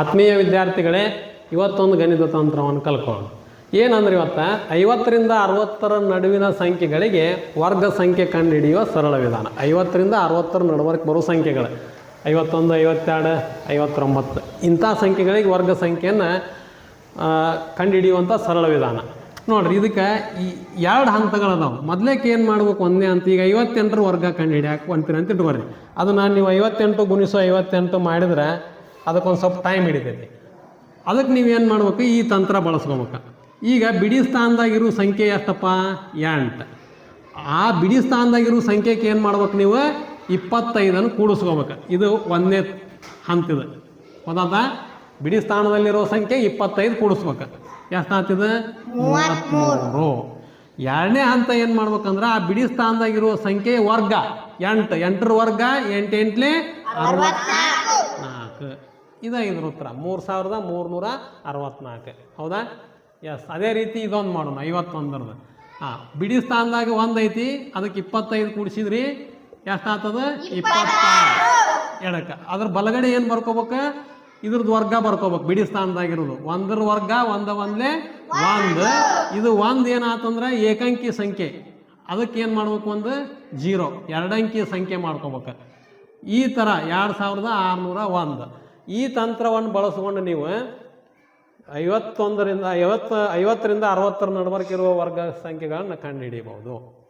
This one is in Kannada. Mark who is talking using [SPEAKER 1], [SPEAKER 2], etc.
[SPEAKER 1] ಆತ್ಮೀಯ ವಿದ್ಯಾರ್ಥಿಗಳೇ, ಇವತ್ತೊಂದು ಗಣಿತ ತಂತ್ರವನ್ನು ಕಲ್ಕೊಳ್ಳೋಣ ಏನಂದ್ರೆ ಇವತ್ತು, ಐವತ್ತರಿಂದ ಅರವತ್ತರ ನಡುವಿನ ಸಂಖ್ಯೆಗಳಿಗೆ ವರ್ಗ ಸಂಖ್ಯೆ ಕಂಡುಹಿಡಿಯುವ ಸರಳ ವಿಧಾನ. ಐವತ್ತರಿಂದ ಅರವತ್ತರ ನಡುವರೆಗೆ ಬರುವ ಸಂಖ್ಯೆಗಳು. ಐವತ್ತೊಂದು, ಐವತ್ತೆರಡು, ಐವತ್ತೊಂಬತ್ತು. ಇಂಥ ಸಂಖ್ಯೆಗಳಿಗೆ ವರ್ಗ ಸಂಖ್ಯೆಯನ್ನು ಕಂಡುಹಿಡಿಯುವಂಥ ಸರಳ ವಿಧಾನ. ನೋಡ್ರಿ, ಇದಕ್ಕೆ ಈ ಎರಡು ಹಂತಗಳದಾವೆ ಮೊದಲೇಕೆ ಏನು ಮಾಡ್ಬೇಕು ಒಂದೇ ಅಂತ, ಈಗ ಐವತ್ತೆಂಟರ ವರ್ಗ ಕಂಡು ಹಿಡಿಯಾಕೆ ಅಂತ ಇಟ್ಕೊರಿ ಅದನ್ನು ನೀವು ಐವತ್ತೆಂಟು ಗುಣಿಸೋ, ಐವತ್ತೆಂಟು ಮಾಡಿದ್ರೆ ಅದಕ್ಕೊಂದು ಸ್ವಲ್ಪ ಟೈಮ್ ಹಿಡಿತೈತಿ. ಅದಕ್ಕೆ ನೀವೇನು ಮಾಡ್ಬೇಕು? ಈ ತಂತ್ರ ಬಳಸ್ಕೊಬೇಕು. ಈಗ ಬಿಡಿ ಸ್ಥಾನದಾಗಿರೋ ಸಂಖ್ಯೆ ಎಷ್ಟಪ್ಪ? ಎಂಟು. ಆ ಬಿಡಿ ಸ್ಥಾನದಾಗಿರೋ ಸಂಖ್ಯೆಗೆ ಏನು ಮಾಡ್ಬೇಕು ನೀವು? ಇಪ್ಪತ್ತೈದನ್ನು ಕೂಡಿಸ್ಕೋಬೇಕು. ಇದು ಒಂದನೇ ಹಂತದ. ಗೊತ್ತಾತ ಬಿಡಿ ಸ್ಥಾನದಲ್ಲಿರೋ ಸಂಖ್ಯೆ ಇಪ್ಪತ್ತೈದು ಕೂಡಿಸ್ಬೇಕು. ಎಷ್ಟಾಗ್ತದೆ? ಮೂವತ್ತ್ಮೂರು ಎರಡನೇ ಹಂತ ಏನು ಮಾಡ್ಬೇಕಂದ್ರೆ ಆ ಬಿಡಿ ಸ್ಥಾನದಾಗಿರೋ ಸಂಖ್ಯೆ ವರ್ಗ. ಎಂಟು. ಎಂಟರ ವರ್ಗ ಎಂಟು ಎಂಟ್ಲೆ ಅರವತ್ನಾಲ್ಕು ಇದು ಇದ್ರ ಉತ್ತರ. ಮೂರು ಸಾವಿರದ ಮೂರುನೂರ ಅರವತ್ನಾಲ್ಕು. ಹೌದಾ? ಎಸ್ ಅದೇ ರೀತಿ ಇದೊಂದು ಮಾಡೋಣ. ಐವತ್ತೊಂದರದ್ದು ಹಾಂ, ಬಿಡಿ ಸ್ಥಾನದಾಗ ಒಂದು ಐತಿ. ಅದಕ್ಕೆ ಇಪ್ಪತ್ತೈದು ಕೂಡಿಸಿದ್ರಿ. ಎಷ್ಟಾಗ್ತದ ಇಪ್ಪತ್ತಾರು ಎಡಕ್ಕೆ. ಅದ್ರ ಬಲಗಡೆ ಏನು ಬರ್ಕೋಬೇಕು? ಇದ್ರದ್ದು ವರ್ಗ ಬರ್ಕೋಬೇಕು. ಬಿಡಿ ಸ್ಥಾನದಾಗಿರೋದು ಒಂದ್ರ ವರ್ಗ, ಒಂದ ಒಂದ್ಲೆ ಒಂದು. ಇದು ಒಂದು ಏನಾತಂದ್ರೆ ಏಕಾಂಕಿ ಸಂಖ್ಯೆ. ಅದಕ್ಕೆ ಏನು ಮಾಡ್ಬೇಕು ಒಂದು? ಜೀರೋ. ಎರಡಂಕಿ ಸಂಖ್ಯೆ ಮಾಡ್ಕೋಬೇಕು. ಈ ಥರ ಎರಡು ಸಾವಿರದ ಆರುನೂರ ಒಂದು. ಈ ತಂತ್ರವನ್ನು ಬಳಸ್ಕೊಂಡು ನೀವು ಐವತ್ತೊಂದರಿಂದ ಐವತ್ತು, ಐವತ್ತರಿಂದ ಅರವತ್ತರ ನಡುವರೆಗಿರುವ ವರ್ಗ ಸಂಖ್ಯೆಗಳನ್ನು ಕಂಡುಹಿಡಿಯಬಹುದು.